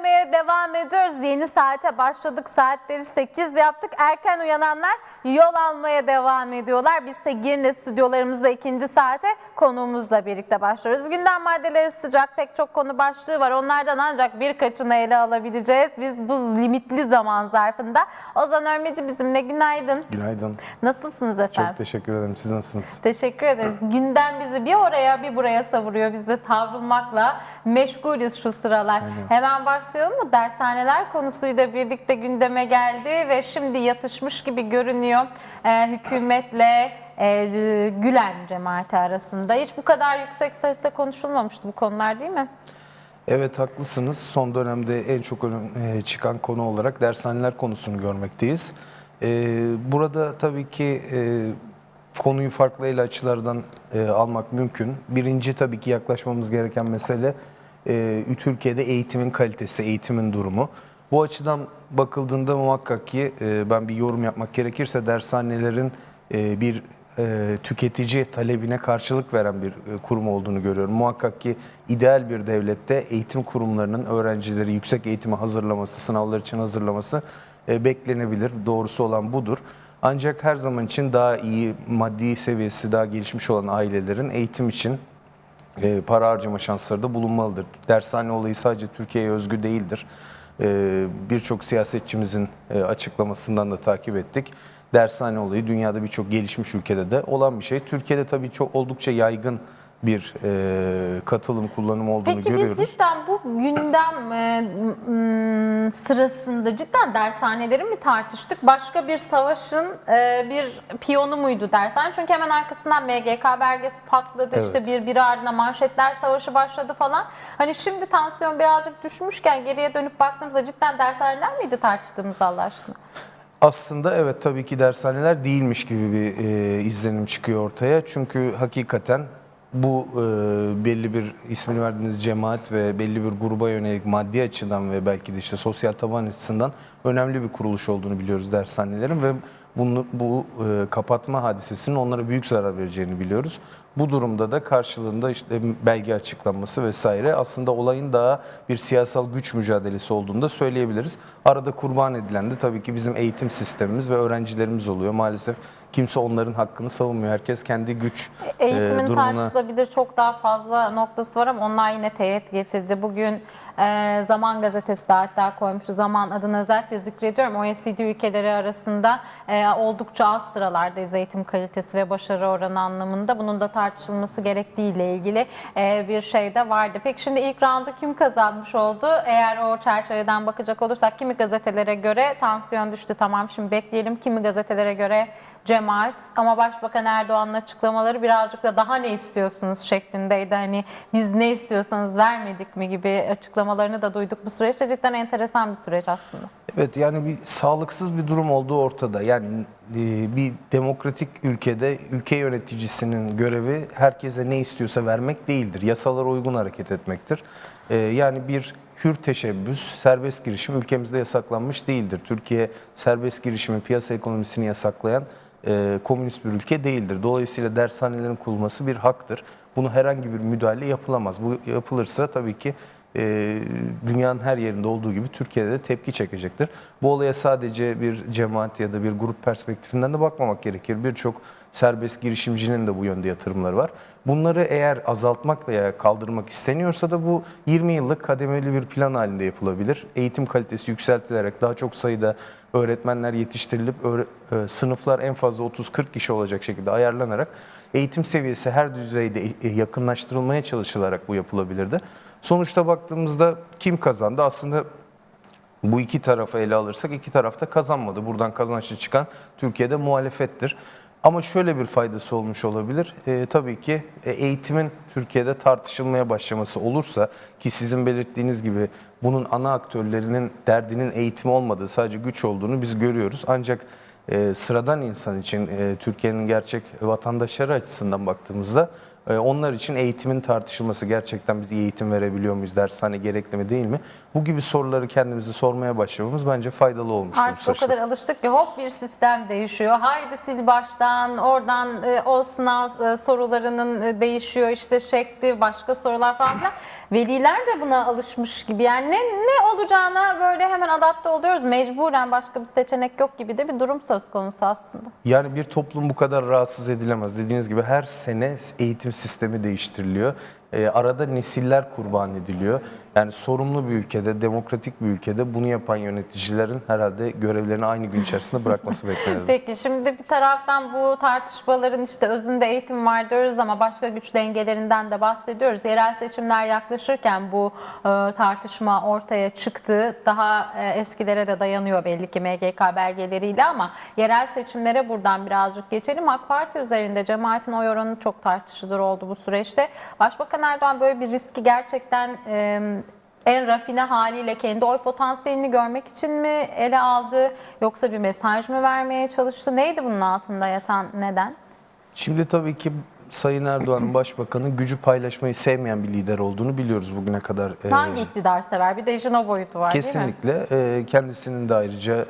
gündemeye devam ediyoruz. Yeni saate başladık. Saatleri 8 yaptık. Erken uyananlar yol almaya devam ediyorlar. Biz de Girne stüdyolarımızda ikinci saate konuğumuzla birlikte başlıyoruz. Gündem maddeleri sıcak pek çok konu başlığı var. Onlardan ancak birkaçını ele alabileceğiz. Biz bu limitli zaman zarfında. Ozan Örmeci bizimle günaydın. Günaydın. Nasılsınız efendim? Çok teşekkür ederim. Siz nasılsınız? Teşekkür ederiz. Gündem bizi bir oraya bir buraya savuruyor. Biz de savrulmakla meşgulüz şu sıralar. Hemen başlayalım mı? Dershaneler konusuyla birlikte gündeme geldi ve şimdi yatışmış gibi görünüyor Ee, hükümetle e, Gülen cemaati arasında. Hiç bu kadar yüksek sesle konuşulmamıştı bu konular değil mi? Evet haklısınız. Son dönemde en çok önem çıkan konu olarak dershaneler konusunu görmekteyiz. E, Burada tabii ki e, konuyu farklı el açılardan e, almak mümkün. Birinci tabii ki yaklaşmamız gereken mesele e, Türkiye'de eğitimin kalitesi, eğitimin durumu. Bu açıdan bakıldığında muhakkak ki e, ben bir yorum yapmak gerekirse dershanelerin e, bir e, tüketici talebine karşılık veren bir e, kurum olduğunu görüyorum. Muhakkak ki ideal bir devlette eğitim kurumlarının öğrencileri yüksek eğitime hazırlaması, sınavlar için hazırlaması e, beklenebilir. Doğrusu olan budur. Ancak her zaman için daha iyi maddi seviyesi daha gelişmiş olan ailelerin eğitim için e, para harcama şansları da bulunmalıdır. Dershane olayı sadece Türkiye'ye özgü değildir. E, Birçok siyasetçimizin e, açıklamasından da takip ettik. Dershane olayı dünyada birçok gelişmiş ülkede de olan bir şey. Türkiye'de tabii çok oldukça yaygın bir e, katılım kullanım olduğunu Peki görüyoruz. biz cidden bu gündem e, sırasında cidden dershaneleri mi tartıştık? Başka bir savaşın e, bir piyonu muydu dershane? Çünkü hemen arkasından MGK belgesi patladı. Evet. İşte birbiri ardına manşetler savaşı başladı falan. Hani şimdi tansiyon birazcık düşmüşken geriye dönüp baktığımızda cidden dershaneler miydi tartıştığımız Allah aşkına? Aslında evet tabii ki dershaneler değilmiş gibi bir e, izlenim çıkıyor ortaya. Çünkü hakikaten bu e, belli bir ismini verdiğiniz cemaat ve belli bir gruba yönelik maddi açıdan ve belki de işte sosyal taban açısından önemli bir kuruluş olduğunu biliyoruz dershanelerin ve bunu, bu e, kapatma hadisesinin onlara büyük zarar vereceğini biliyoruz. Bu durumda da karşılığında işte belge açıklanması vesaire aslında olayın daha bir siyasal güç mücadelesi olduğunu da söyleyebiliriz. Arada kurban edilen de tabii ki bizim eğitim sistemimiz ve öğrencilerimiz oluyor. Maalesef kimse onların hakkını savunmuyor. Herkes kendi güç e, Eğitimin durumuna... tartışılabilir çok daha fazla noktası var ama onlar yine teğet geçildi. Bugün e, Zaman Gazetesi de hatta koymuştu. Zaman adını özellikle zikrediyorum. OECD ülkeleri arasında e, oldukça alt sıralardayız eğitim kalitesi ve başarı oranı anlamında. Bunun da tartışılması gerektiğiyle ilgili e, bir şey de vardı. Peki şimdi ilk roundu kim kazanmış oldu? Eğer o çerçeveden bakacak olursak kimi gazetelere göre tansiyon düştü tamam şimdi bekleyelim. Kimi gazetelere göre cemaat ama Başbakan Erdoğan'ın açıklamaları birazcık da daha ne istiyorsunuz şeklindeydi. Hani biz ne istiyorsanız vermedik mi gibi açıklamalarını da duyduk bu süreçte. Cidden enteresan bir süreç aslında. Evet yani bir sağlıksız bir durum olduğu ortada. Yani e, bir demokratik ülkede ülke yöneticisinin görevi herkese ne istiyorsa vermek değildir. Yasalara uygun hareket etmektir. E, Yani bir hür teşebbüs, serbest girişim ülkemizde yasaklanmış değildir. Türkiye serbest girişimi, piyasa ekonomisini yasaklayan e, komünist bir ülke değildir. Dolayısıyla dershanelerin kurulması bir haktır. Bunu herhangi bir müdahale yapılamaz. Bu yapılırsa tabii ki e, dünyanın her yerinde olduğu gibi Türkiye'de de tepki çekecektir. Bu olaya sadece bir cemaat ya da bir grup perspektifinden de bakmamak gerekir. Birçok serbest girişimcinin de bu yönde yatırımları var. Bunları eğer azaltmak veya kaldırmak isteniyorsa da bu 20 yıllık kademeli bir plan halinde yapılabilir. Eğitim kalitesi yükseltilerek daha çok sayıda öğretmenler yetiştirilip e, sınıflar en fazla 30-40 kişi olacak şekilde ayarlanarak eğitim seviyesi her düzeyde e, yakınlaştırılmaya çalışılarak bu yapılabilirdi. Sonuçta baktığımızda kim kazandı? Aslında bu iki tarafı ele alırsak iki tarafta kazanmadı. Buradan kazançlı çıkan Türkiye'de muhalefettir. Ama şöyle bir faydası olmuş olabilir. Ee, tabii ki e, eğitimin Türkiye'de tartışılmaya başlaması olursa ki sizin belirttiğiniz gibi bunun ana aktörlerinin derdinin eğitim olmadığı sadece güç olduğunu biz görüyoruz. Ancak e, sıradan insan için e, Türkiye'nin gerçek vatandaşları açısından baktığımızda E, Onlar için eğitimin tartışılması gerçekten biz iyi eğitim verebiliyor muyuz, dershane gerekli mi değil mi? Bu gibi soruları kendimizi sormaya başlamamız bence faydalı olmuştur Artık o kadar alıştık ki hop bir sistem değişiyor. Haydi sil baştan oradan e, o sınav e, sorularının e, değişiyor işte şekli başka sorular falan filan. Veliler de buna alışmış gibi yani ne, ne olacağına böyle hemen adapte oluyoruz. Mecburen başka bir seçenek yok gibi de bir durum söz konusu aslında. Yani bir toplum bu kadar rahatsız edilemez. Dediğiniz gibi her sene eğitim sistemi değiştiriliyor. Ee, arada nesiller kurban ediliyor. Yani sorumlu bir ülkede, demokratik bir ülkede bunu yapan yöneticilerin herhalde görevlerini aynı gün içerisinde bırakması beklenir. Peki şimdi bir taraftan bu tartışmaların işte özünde eğitim var diyoruz ama başka güç dengelerinden de bahsediyoruz. Yerel seçimler yaklaşırken bu e, tartışma ortaya çıktı. Daha e, eskilere de dayanıyor belli ki MGK belgeleriyle ama yerel seçimlere buradan birazcık geçelim. AK Parti üzerinde cemaatin oy oranı çok tartışılır oldu bu süreçte. Başbakan Erdoğan böyle bir riski gerçekten e, en rafine haliyle kendi oy potansiyelini görmek için mi ele aldı yoksa bir mesaj mı vermeye çalıştı? Neydi bunun altında yatan neden? Şimdi tabii ki Sayın Erdoğan'ın başbakanı gücü paylaşmayı sevmeyen bir lider olduğunu biliyoruz bugüne kadar. Hangi iktidar sever? Bir de işin o boyutu var değil mi? Kesinlikle. Kendisinin de ayrıca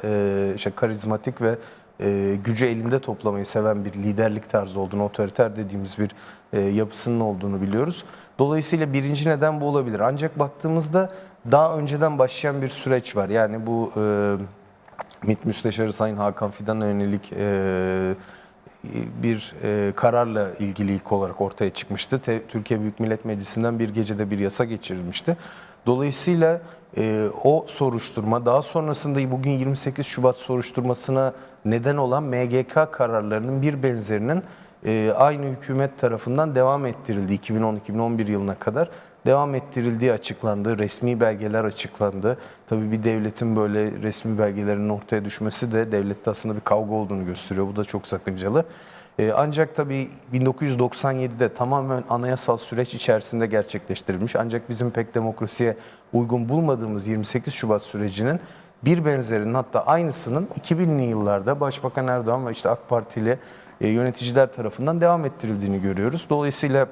işte karizmatik ve e, gücü elinde toplamayı seven bir liderlik tarzı olduğunu, otoriter dediğimiz bir e, yapısının olduğunu biliyoruz. Dolayısıyla birinci neden bu olabilir. Ancak baktığımızda daha önceden başlayan bir süreç var. Yani bu e, MİT Müsteşarı Sayın Hakan Fidan'a yönelik e, bir e, kararla ilgili ilk olarak ortaya çıkmıştı. Te- Türkiye Büyük Millet Meclisi'nden bir gecede bir yasa geçirilmişti. Dolayısıyla e, o soruşturma daha sonrasında bugün 28 Şubat soruşturmasına neden olan MGK kararlarının bir benzerinin e, aynı hükümet tarafından devam ettirildi 2010-2011 yılına kadar devam ettirildiği açıklandı. Resmi belgeler açıklandı. Tabii bir devletin böyle resmi belgelerinin ortaya düşmesi de devlette aslında bir kavga olduğunu gösteriyor. Bu da çok sakıncalı. Ee, ancak tabii 1997'de tamamen anayasal süreç içerisinde gerçekleştirilmiş. Ancak bizim pek demokrasiye uygun bulmadığımız 28 Şubat sürecinin bir benzerinin hatta aynısının 2000'li yıllarda Başbakan Erdoğan ve işte AK Partili e, yöneticiler tarafından devam ettirildiğini görüyoruz. Dolayısıyla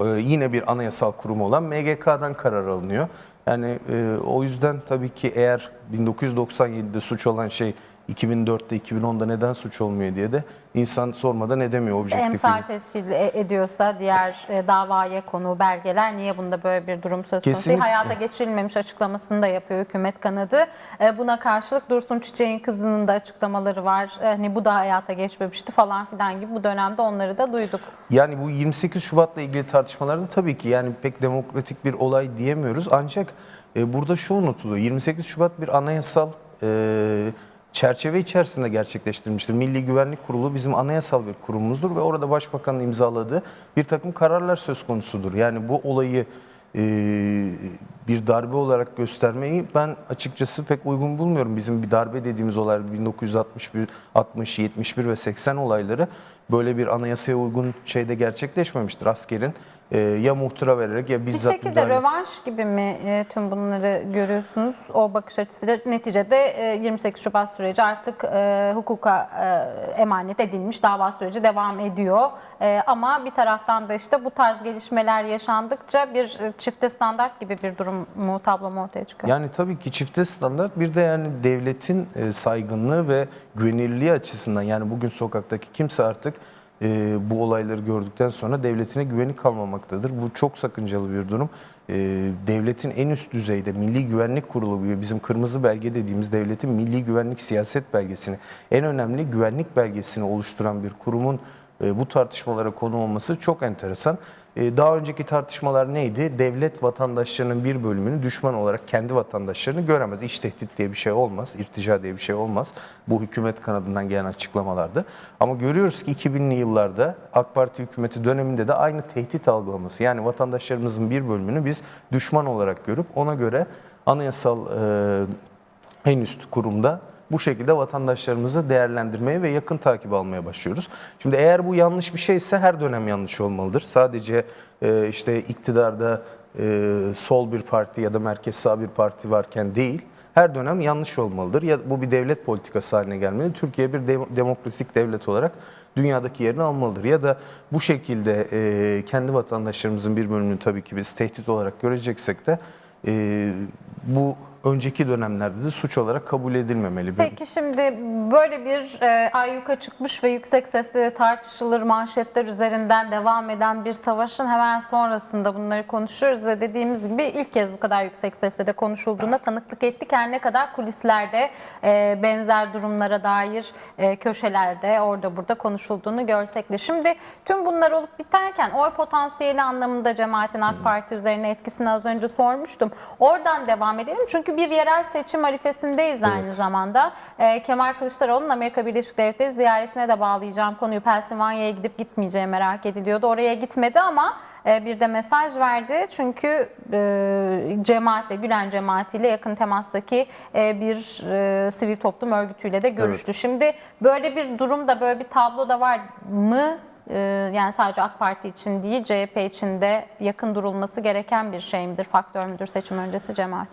e, yine bir anayasal kurum olan MGK'dan karar alınıyor. Yani e, o yüzden tabii ki eğer 1997'de suç olan şey 2004'te 2010'da neden suç olmuyor diye de insan sormadan edemiyor objektif. Emsal teşkil e- ediyorsa diğer e, davaya konu belgeler niye bunda böyle bir durum söz konusu? Kesinlikle. Hayata geçirilmemiş açıklamasını da yapıyor hükümet kanadı. E, Buna karşılık Dursun Çiçek'in kızının da açıklamaları var. Hani bu da hayata geçmemişti falan filan gibi bu dönemde onları da duyduk. Yani bu 28 Şubat'la ilgili tartışmalarda tabii ki yani pek demokratik bir olay diyemiyoruz. Ancak burada şu unutuluyor. 28 Şubat bir anayasal e, çerçeve içerisinde gerçekleştirilmiştir. Milli Güvenlik Kurulu bizim anayasal bir kurumumuzdur ve orada Başbakanın imzaladığı bir takım kararlar söz konusudur. Yani bu olayı e, bir darbe olarak göstermeyi ben açıkçası pek uygun bulmuyorum. Bizim bir darbe dediğimiz olaylar 1961, 60, 71 ve 80 olayları böyle bir anayasaya uygun şeyde gerçekleşmemiştir. Askerin e, ya muhtıra vererek ya Bir bizzat şekilde müdahale- rövanş gibi mi e, tüm bunları görüyorsunuz? O bakış açısıyla neticede e, 28 Şubat süreci artık e, hukuka e, emanet edilmiş dava süreci devam ediyor. E, ama bir taraftan da işte bu tarz gelişmeler yaşandıkça bir e, çifte standart gibi bir durum mu tablo mu ortaya çıkıyor? Yani tabii ki çifte standart bir de yani devletin e, saygınlığı ve güvenilirliği açısından yani bugün sokaktaki kimse artık e, bu olayları gördükten sonra devletine güveni kalmamaktadır. Bu çok sakıncalı bir durum. E, devletin en üst düzeyde Milli Güvenlik Kurulu gibi bizim kırmızı belge dediğimiz devletin Milli Güvenlik Siyaset Belgesini en önemli güvenlik belgesini oluşturan bir kurumun bu tartışmalara konu olması çok enteresan. E, Daha önceki tartışmalar neydi? Devlet vatandaşlarının bir bölümünü düşman olarak kendi vatandaşlarını göremez. İş tehdit diye bir şey olmaz, irtica diye bir şey olmaz. Bu hükümet kanadından gelen açıklamalardı. Ama görüyoruz ki 2000'li yıllarda AK Parti hükümeti döneminde de aynı tehdit algılaması. Yani vatandaşlarımızın bir bölümünü biz düşman olarak görüp ona göre anayasal e, en üst kurumda bu şekilde vatandaşlarımızı değerlendirmeye ve yakın takip almaya başlıyoruz. Şimdi eğer bu yanlış bir şeyse her dönem yanlış olmalıdır. Sadece e, işte iktidarda e, sol bir parti ya da merkez sağ bir parti varken değil. her dönem yanlış olmalıdır. Ya bu bir devlet politikası haline gelmeli. Türkiye bir de- demokratik devlet olarak dünyadaki yerini almalıdır. Ya da bu şekilde e, kendi vatandaşlarımızın bir bölümünü tabii ki biz tehdit olarak göreceksek de e, bu önceki dönemlerde de suç olarak kabul edilmemeli. Peki şimdi böyle bir e, ayyuka çıkmış ve yüksek sesle tartışılır manşetler üzerinden devam eden bir savaşın hemen sonrasında bunları konuşuyoruz ve dediğimiz gibi ilk kez bu kadar yüksek sesle de konuşulduğuna tanıklık ettik. Her ne kadar kulislerde e, benzer durumlara dair e, köşelerde orada burada konuşulduğunu görsek de. Şimdi tüm bunlar olup biterken oy potansiyeli anlamında cemaatin AK Parti üzerine etkisini az önce sormuştum. Oradan devam edelim çünkü bir yerel seçim arifesindeyiz aynı Evet. zamanda. Ee, Kemal Kılıçdaroğlu'nun Amerika Birleşik Devletleri ziyaretine de bağlayacağım konuyu. Pensilvanya'ya gidip gitmeyeceği merak ediliyordu. Oraya gitmedi ama e, bir de mesaj verdi. Çünkü e, cemaatle, Gülen cemaatiyle yakın temastaki e, bir e, sivil toplum örgütüyle de görüştü. Şimdi böyle bir durumda, böyle bir tablo da var mı? E, yani sadece AK Parti için değil, CHP için de yakın durulması gereken bir şey midir, faktör müdür seçim öncesi cemaat?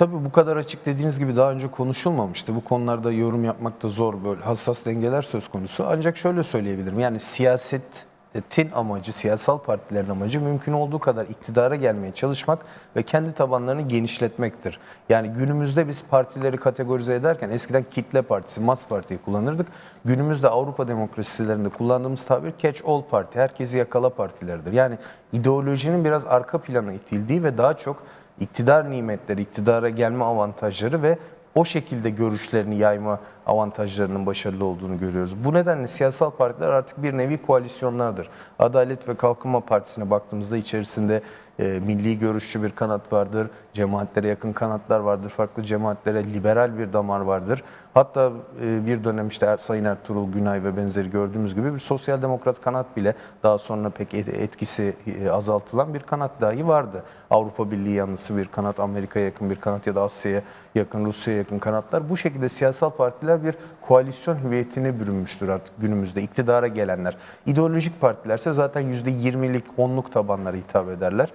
Tabii bu kadar açık dediğiniz gibi daha önce konuşulmamıştı. Bu konularda yorum yapmak da zor böyle hassas dengeler söz konusu. Ancak şöyle söyleyebilirim. Yani siyasetin amacı, siyasal partilerin amacı mümkün olduğu kadar iktidara gelmeye çalışmak ve kendi tabanlarını genişletmektir. Yani günümüzde biz partileri kategorize ederken eskiden kitle partisi, mas partiyi kullanırdık. Günümüzde Avrupa demokrasilerinde kullandığımız tabir catch all parti, herkesi yakala partileridir. Yani ideolojinin biraz arka plana itildiği ve daha çok iktidar nimetleri, iktidara gelme avantajları ve o şekilde görüşlerini yayma avantajlarının başarılı olduğunu görüyoruz. Bu nedenle siyasal partiler artık bir nevi koalisyonlardır. Adalet ve Kalkınma Partisi'ne baktığımızda içerisinde e, milli görüşçü bir kanat vardır, cemaatlere yakın kanatlar vardır, farklı cemaatlere liberal bir damar vardır. Hatta e, bir dönem işte Er- Sayın Ertuğrul Günay ve benzeri gördüğümüz gibi bir sosyal demokrat kanat bile daha sonra pek et- etkisi e, azaltılan bir kanat dahi vardı. Avrupa Birliği yanlısı bir kanat, Amerika'ya yakın bir kanat ya da Asya'ya yakın, Rusya'ya yakın kanatlar. Bu şekilde siyasal partiler bir koalisyon hüviyetine bürünmüştür artık günümüzde iktidara gelenler. İdeolojik partilerse zaten %20'lik, 10'luk tabanlara hitap ederler.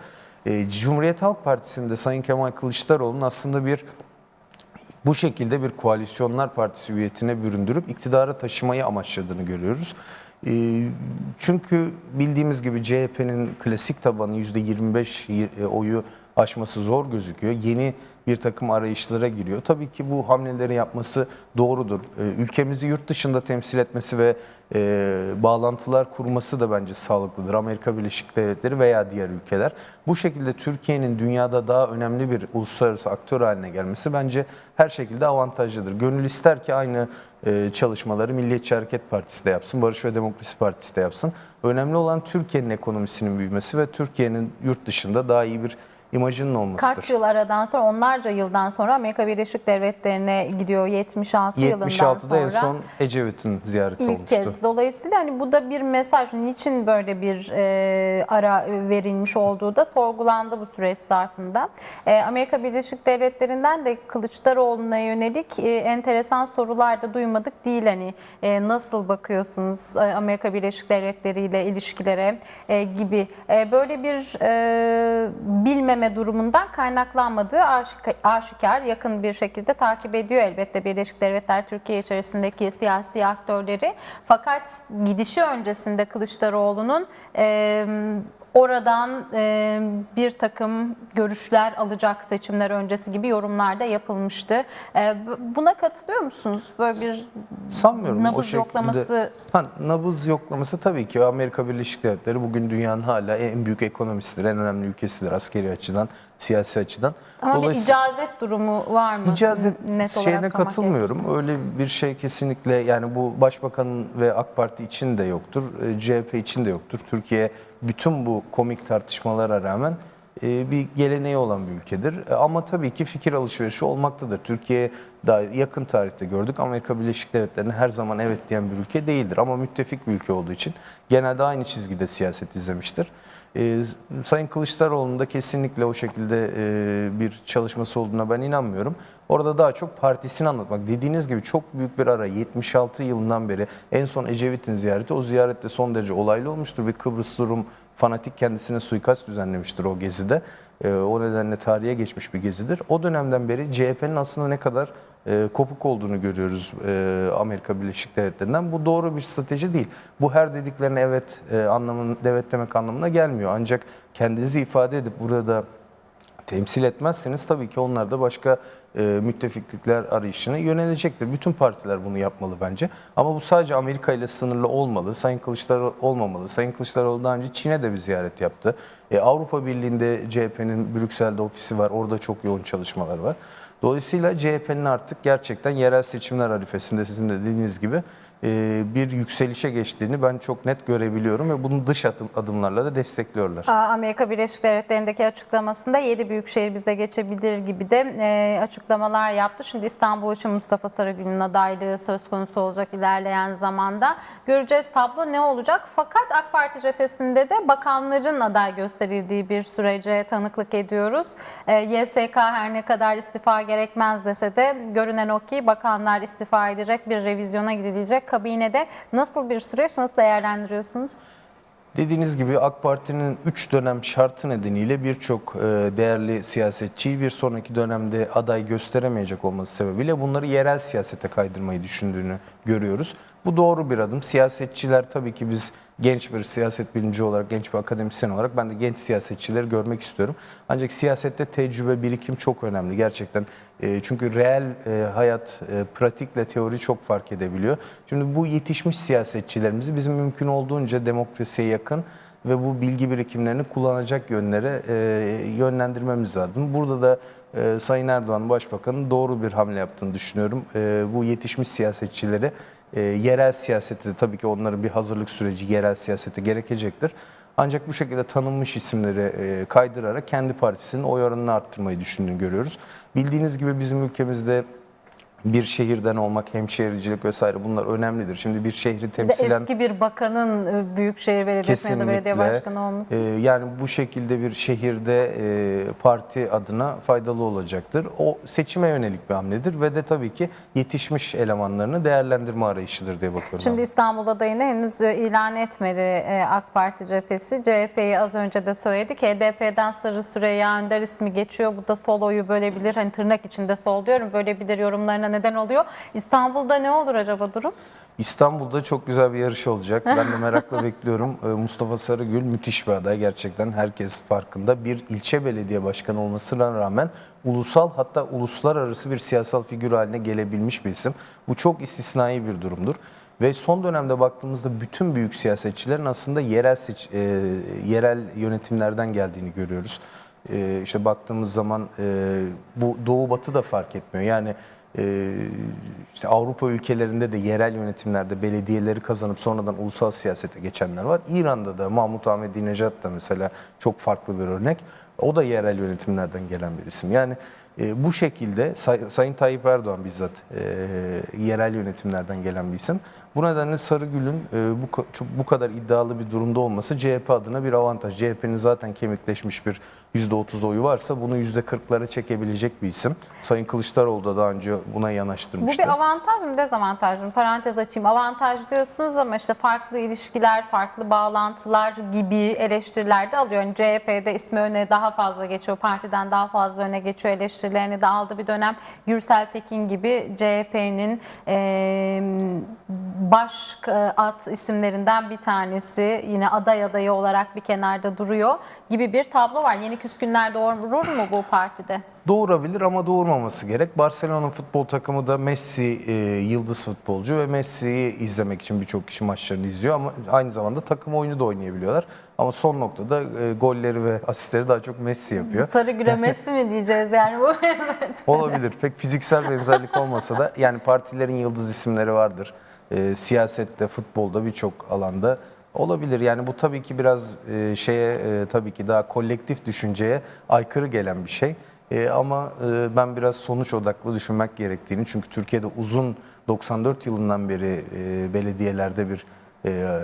E, Cumhuriyet Halk Partisi'nde Sayın Kemal Kılıçdaroğlu'nun aslında bir bu şekilde bir koalisyonlar partisi üyetine büründürüp iktidara taşımayı amaçladığını görüyoruz. Ee, Çünkü bildiğimiz gibi CHP'nin klasik tabanı %25 y- oyu aşması zor gözüküyor. Yeni bir takım arayışlara giriyor. Tabii ki bu hamleleri yapması doğrudur. Ee, Ülkemizi yurt dışında temsil etmesi ve e, bağlantılar kurması da bence sağlıklıdır. Amerika Birleşik Devletleri veya diğer ülkeler. Bu şekilde Türkiye'nin dünyada daha önemli bir uluslararası aktör haline gelmesi bence her şekilde avantajlıdır. Gönül ister ki aynı e, çalışmaları Milliyetçi Hareket Partisi de yapsın, Barış ve Demokrasi Partisi de yapsın. Önemli olan Türkiye'nin ekonomisinin büyümesi ve Türkiye'nin yurt dışında daha iyi bir imajının olmasıdır. Kaç yıl aradan sonra, onlarca yıldan sonra Amerika Birleşik Devletleri'ne gidiyor 76 yılından 76'da sonra. en son Ecevit'in ziyareti İlk olmuştu. kez. Dolayısıyla hani bu da bir mesaj. Niçin böyle bir e, ara verilmiş olduğu da sorgulandı bu süreç zarfında. E, Amerika Birleşik Devletleri'nden de Kılıçdaroğlu'na yönelik e, enteresan sorular da duymadık değil. Hani e, nasıl bakıyorsunuz e, Amerika Birleşik Devletleri ile ilişkilere e, gibi e, böyle bir e, bilmeme durumundan kaynaklanmadığı aşik- aşikar yakın bir şekilde takip ediyor elbette Birleşik Devletler Türkiye içerisindeki siyasi aktörleri. Fakat gidişi öncesinde Kılıçdaroğlu'nun e, oradan e, bir takım görüşler alacak seçimler öncesi gibi yorumlar da yapılmıştı. E, bu- buna katılıyor musunuz? Böyle bir Sanmıyorum o nabız şekilde. yoklaması Ha, nabız yoklaması tabii ki Amerika Birleşik Devletleri bugün dünyanın hala en büyük ekonomisidir, en önemli ülkesidir askeri açıdan, siyasi açıdan. ama bir icazet durumu var mı? İcazet Net şeyine katılmıyorum. Öyle bir şey kesinlikle yani bu başbakanın ve AK Parti için de yoktur. e, CHP için de yoktur. Türkiye bütün bu komik tartışmalara rağmen e, bir geleneği olan bir ülkedir. E, Ama tabii ki fikir alışverişi olmaktadır. Türkiye daha yakın tarihte gördük. Amerika Birleşik Devletleri'ne her zaman evet diyen bir ülke değildir. Ama müttefik bir ülke olduğu için genelde aynı çizgide siyaset izlemiştir. Ee, Sayın Kılıçdaroğlu'nun da kesinlikle o şekilde e, bir çalışması olduğuna ben inanmıyorum. Orada daha çok partisini anlatmak. Dediğiniz gibi çok büyük bir ara 76 yılından beri en son Ecevit'in ziyareti o ziyarette son derece olaylı olmuştur. Bir Kıbrıs Rum fanatik kendisine suikast düzenlemiştir o gezide. E, o nedenle tarihe geçmiş bir gezidir. O dönemden beri CHP'nin aslında ne kadar e, kopuk olduğunu görüyoruz e, Amerika Birleşik Devletleri'nden. Bu doğru bir strateji değil. Bu her dediklerine evet e, anlamın evet demek anlamına gelmiyor. Ancak kendinizi ifade edip burada temsil etmezseniz tabii ki onlar da başka e, müttefiklikler arayışına yönelecektir. Bütün partiler bunu yapmalı bence. Ama bu sadece Amerika ile sınırlı olmalı. Sayın Kılıçdaroğlu olmamalı. Sayın Kılıçdaroğlu daha önce Çin'e de bir ziyaret yaptı. E, Avrupa Birliği'nde CHP'nin Brüksel'de ofisi var. Orada çok yoğun çalışmalar var. Dolayısıyla CHP'nin artık gerçekten yerel seçimler arifesinde sizin de dediğiniz gibi bir yükselişe geçtiğini ben çok net görebiliyorum ve bunu dış adım, adımlarla da destekliyorlar. Amerika Birleşik Devletleri'ndeki açıklamasında 7 büyükşehir bize geçebilir gibi de e, açıklamalar yaptı. Şimdi İstanbul için Mustafa Sarıgül'ün adaylığı söz konusu olacak ilerleyen zamanda. Göreceğiz tablo ne olacak. Fakat AK Parti cephesinde de bakanların aday gösterildiği bir sürece tanıklık ediyoruz. E, YSK her ne kadar istifa gerekmez dese de görünen o ki bakanlar istifa edecek bir revizyona gidilecek. Kabinede nasıl bir süreç nasıl değerlendiriyorsunuz? Dediğiniz gibi AK Parti'nin 3 dönem şartı nedeniyle birçok e, değerli siyasetçiyi bir sonraki dönemde aday gösteremeyecek olması sebebiyle bunları yerel siyasete kaydırmayı düşündüğünü görüyoruz. Bu doğru bir adım. Siyasetçiler tabii ki biz genç bir siyaset bilimci olarak, genç bir akademisyen olarak ben de genç siyasetçileri görmek istiyorum. Ancak siyasette tecrübe, birikim çok önemli gerçekten. E, çünkü reel e, hayat, e, pratikle teori çok fark edebiliyor. Şimdi bu yetişmiş siyasetçilerimizi bizim mümkün olduğunca demokrasiye yakın ve bu bilgi birikimlerini kullanacak yönlere e, yönlendirmemiz lazım. Burada da e, Sayın Erdoğan Başbakan'ın doğru bir hamle yaptığını düşünüyorum. E, bu yetişmiş siyasetçileri e, yerel siyasette de tabii ki onların bir hazırlık süreci yerel siyasete gerekecektir. Ancak bu şekilde tanınmış isimleri e, kaydırarak kendi partisinin oy oranını arttırmayı düşündüğünü görüyoruz. Bildiğiniz gibi bizim ülkemizde bir şehirden olmak, hemşehricilik vesaire bunlar önemlidir. Şimdi bir şehri temsilen... eski bir bakanın e, Büyükşehir Belediyesi ya da belediye başkanı olması. Ee, yani bu şekilde bir şehirde e, parti adına faydalı olacaktır. O seçime yönelik bir hamledir ve de tabii ki yetişmiş elemanlarını değerlendirme arayışıdır diye bakıyorum. Şimdi ben. İstanbul adayını henüz e, ilan etmedi e, AK Parti cephesi. CHP'yi az önce de söyledik. HDP'den Sarı Süreyya Önder ismi geçiyor. Bu da sol oyu bölebilir. Hani tırnak içinde sol diyorum. Bölebilir yorumlarına neden oluyor. İstanbul'da ne olur acaba durum? İstanbul'da çok güzel bir yarış olacak. Ben de merakla bekliyorum. Ee, Mustafa Sarıgül müthiş bir aday. Gerçekten herkes farkında. Bir ilçe belediye başkanı olmasına rağmen ulusal hatta uluslararası bir siyasal figür haline gelebilmiş bir isim. Bu çok istisnai bir durumdur. Ve son dönemde baktığımızda bütün büyük siyasetçilerin aslında yerel seç- e, yerel yönetimlerden geldiğini görüyoruz. E, işte baktığımız zaman e, bu doğu batı da fark etmiyor. Yani işte Avrupa ülkelerinde de yerel yönetimlerde belediyeleri kazanıp sonradan ulusal siyasete geçenler var. İran'da da Mahmut Ahmedinejad da mesela çok farklı bir örnek. O da yerel yönetimlerden gelen bir isim. Yani e, bu şekilde Say- Sayın Tayyip Erdoğan bizzat e, yerel yönetimlerden gelen bir isim. Bu nedenle Sarıgül'ün e, bu, bu kadar iddialı bir durumda olması CHP adına bir avantaj. CHP'nin zaten kemikleşmiş bir %30 oyu varsa bunu %40'lara çekebilecek bir isim. Sayın Kılıçdaroğlu da daha önce buna Bu yanaştırmıştı. bir avantaj mı dezavantaj mı? Parantez açayım. Avantaj diyorsunuz ama işte farklı ilişkiler, farklı bağlantılar gibi eleştiriler de alıyor. Yani CHP'de ismi öne daha fazla geçiyor, partiden daha fazla öne geçiyor eleştirilerini de aldı bir dönem. Gürsel Tekin gibi CHP'nin baş e, at isimlerinden bir tanesi yine aday adayı olarak bir kenarda duruyor gibi bir tablo var. Yeni küskünler doğurur mu bu partide? Doğurabilir ama doğurmaması gerek. Barcelona futbol takımı da Messi e, yıldız futbolcu ve Messi'yi izlemek için birçok kişi maçlarını izliyor ama aynı zamanda takım oyunu da oynayabiliyorlar. Ama son noktada e, golleri ve asistleri daha çok Messi yapıyor. Sarı güle Messi mi diyeceğiz yani bu? Olabilir. Pek fiziksel benzerlik olmasa da yani partilerin yıldız isimleri vardır. E, siyasette, futbolda birçok alanda olabilir. Yani bu tabii ki biraz e, şeye e, tabii ki daha kolektif düşünceye aykırı gelen bir şey. E, ama e, ben biraz sonuç odaklı düşünmek gerektiğini çünkü Türkiye'de uzun 94 yılından beri e, belediyelerde bir e,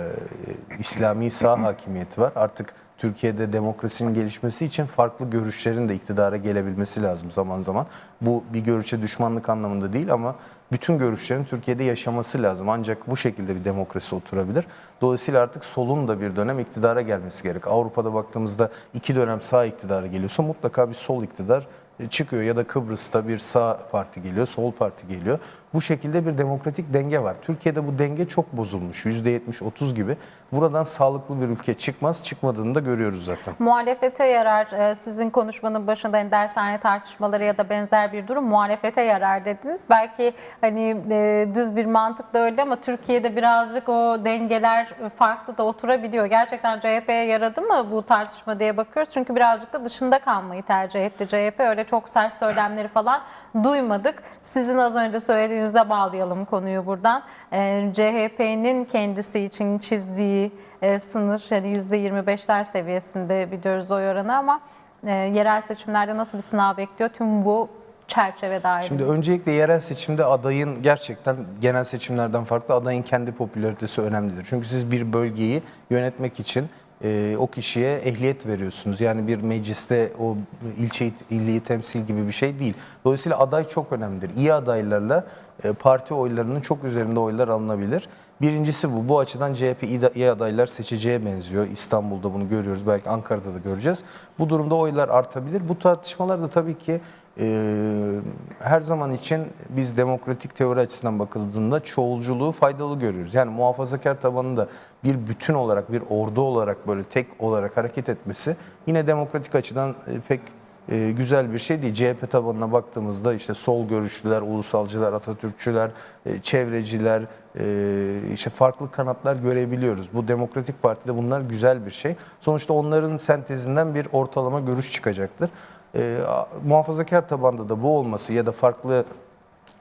İslami sağ hakimiyeti var. Artık Türkiye'de demokrasinin gelişmesi için farklı görüşlerin de iktidara gelebilmesi lazım zaman zaman. Bu bir görüşe düşmanlık anlamında değil ama bütün görüşlerin Türkiye'de yaşaması lazım. Ancak bu şekilde bir demokrasi oturabilir. Dolayısıyla artık solun da bir dönem iktidara gelmesi gerek. Avrupa'da baktığımızda iki dönem sağ iktidara geliyorsa mutlaka bir sol iktidar çıkıyor ya da Kıbrıs'ta bir sağ parti geliyor, sol parti geliyor. Bu şekilde bir demokratik denge var. Türkiye'de bu denge çok bozulmuş. %70-30 gibi. Buradan sağlıklı bir ülke çıkmaz. Çıkmadığını da görüyoruz zaten. Muhalefete yarar. Ee, Sizin konuşmanın başında hani dershane tartışmaları ya da benzer bir durum muhalefete yarar dediniz. Belki hani e, düz bir mantık da öyle ama Türkiye'de birazcık o dengeler farklı da oturabiliyor. Gerçekten CHP'ye yaradı mı bu tartışma diye bakıyoruz. Çünkü birazcık da dışında kalmayı tercih etti CHP. Öyle çok sert söylemleri falan duymadık. Sizin az önce söylediğinizde bağlayalım konuyu buradan. Ee, CHP'nin kendisi için çizdiği e, sınır yani %25'ler seviyesinde biliyoruz oy oranı ama e, yerel seçimlerde nasıl bir sınav bekliyor tüm bu çerçeve dahilinde? Şimdi öncelikle yerel seçimde adayın gerçekten genel seçimlerden farklı adayın kendi popülaritesi önemlidir. Çünkü siz bir bölgeyi yönetmek için e, o kişiye ehliyet veriyorsunuz. Yani bir mecliste o ilçe illiyi temsil gibi bir şey değil. Dolayısıyla aday çok önemlidir. İyi adaylarla e, parti oylarının çok üzerinde oylar alınabilir. Birincisi bu. Bu açıdan CHP iyi adaylar seçeceğe benziyor. İstanbul'da bunu görüyoruz. Belki Ankara'da da göreceğiz. Bu durumda oylar artabilir. Bu tartışmalar da tabii ki e, her zaman için biz demokratik teori açısından bakıldığında çoğulculuğu faydalı görüyoruz. Yani muhafazakar tabanında bir bütün olarak, bir ordu olarak böyle tek olarak hareket etmesi yine demokratik açıdan e, pek e, güzel bir şey değil. CHP tabanına baktığımızda işte sol görüşlüler, ulusalcılar, Atatürkçüler, e, çevreciler, e, işte farklı kanatlar görebiliyoruz. Bu Demokratik Parti'de bunlar güzel bir şey. Sonuçta onların sentezinden bir ortalama görüş çıkacaktır. E, muhafazakar tabanda da bu olması ya da farklı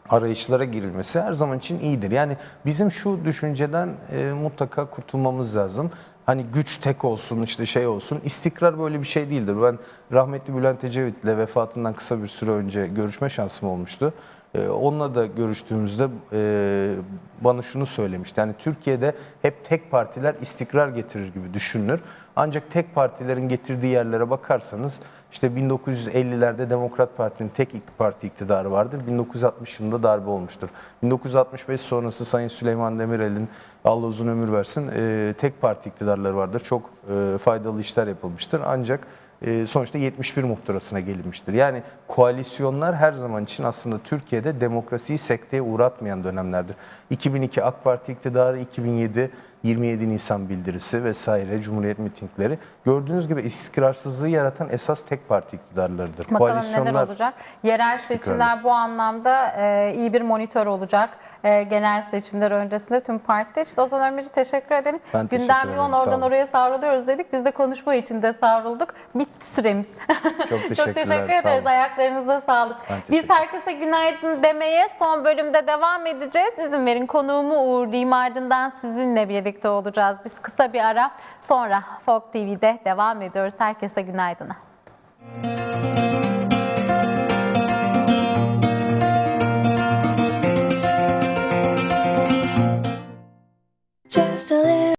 arayışlara girilmesi her zaman için iyidir. Yani bizim şu düşünceden e, mutlaka kurtulmamız lazım. Hani güç tek olsun işte şey olsun. İstikrar böyle bir şey değildir. Ben rahmetli Bülent Ecevit'le vefatından kısa bir süre önce görüşme şansım olmuştu. E, onunla da görüştüğümüzde e, bana şunu söylemişti. Yani Türkiye'de hep tek partiler istikrar getirir gibi düşünülür. Ancak tek partilerin getirdiği yerlere bakarsanız işte 1950'lerde Demokrat Parti'nin tek parti iktidarı vardır. 1960 yılında darbe olmuştur. 1965 sonrası Sayın Süleyman Demirel'in Allah uzun ömür versin e, tek parti iktidarları vardır. Çok e, faydalı işler yapılmıştır. Ancak sonuçta 71 muhtırasına gelinmiştir. Yani koalisyonlar her zaman için aslında Türkiye'de demokrasiyi sekteye uğratmayan dönemlerdir. 2002 AK Parti iktidarı, 2007 27 Nisan bildirisi vesaire Cumhuriyet mitingleri gördüğünüz gibi istikrarsızlığı yaratan esas tek parti iktidarlarıdır. Bakalım neler olacak. Yerel seçimler bu anlamda e, iyi bir monitör olacak. E, genel seçimler öncesinde tüm partide. İşte Ozan Ömürcü teşekkür ederim. Ben teşekkür Gündem ederim, yoğun sağ oradan oraya savruluyoruz dedik. Biz de konuşma içinde savrulduk. Bitti süremiz. Çok teşekkürler, Çok teşekkür sağ ederiz. olun. Ayaklarınıza sağlık. Biz herkese günaydın demeye son bölümde devam edeceğiz. İzin verin konuğumu uğurlayayım ardından sizinle birlikte olacağız. Biz kısa bir ara sonra Folk TV'de devam ediyoruz. Herkese günaydın. Just a little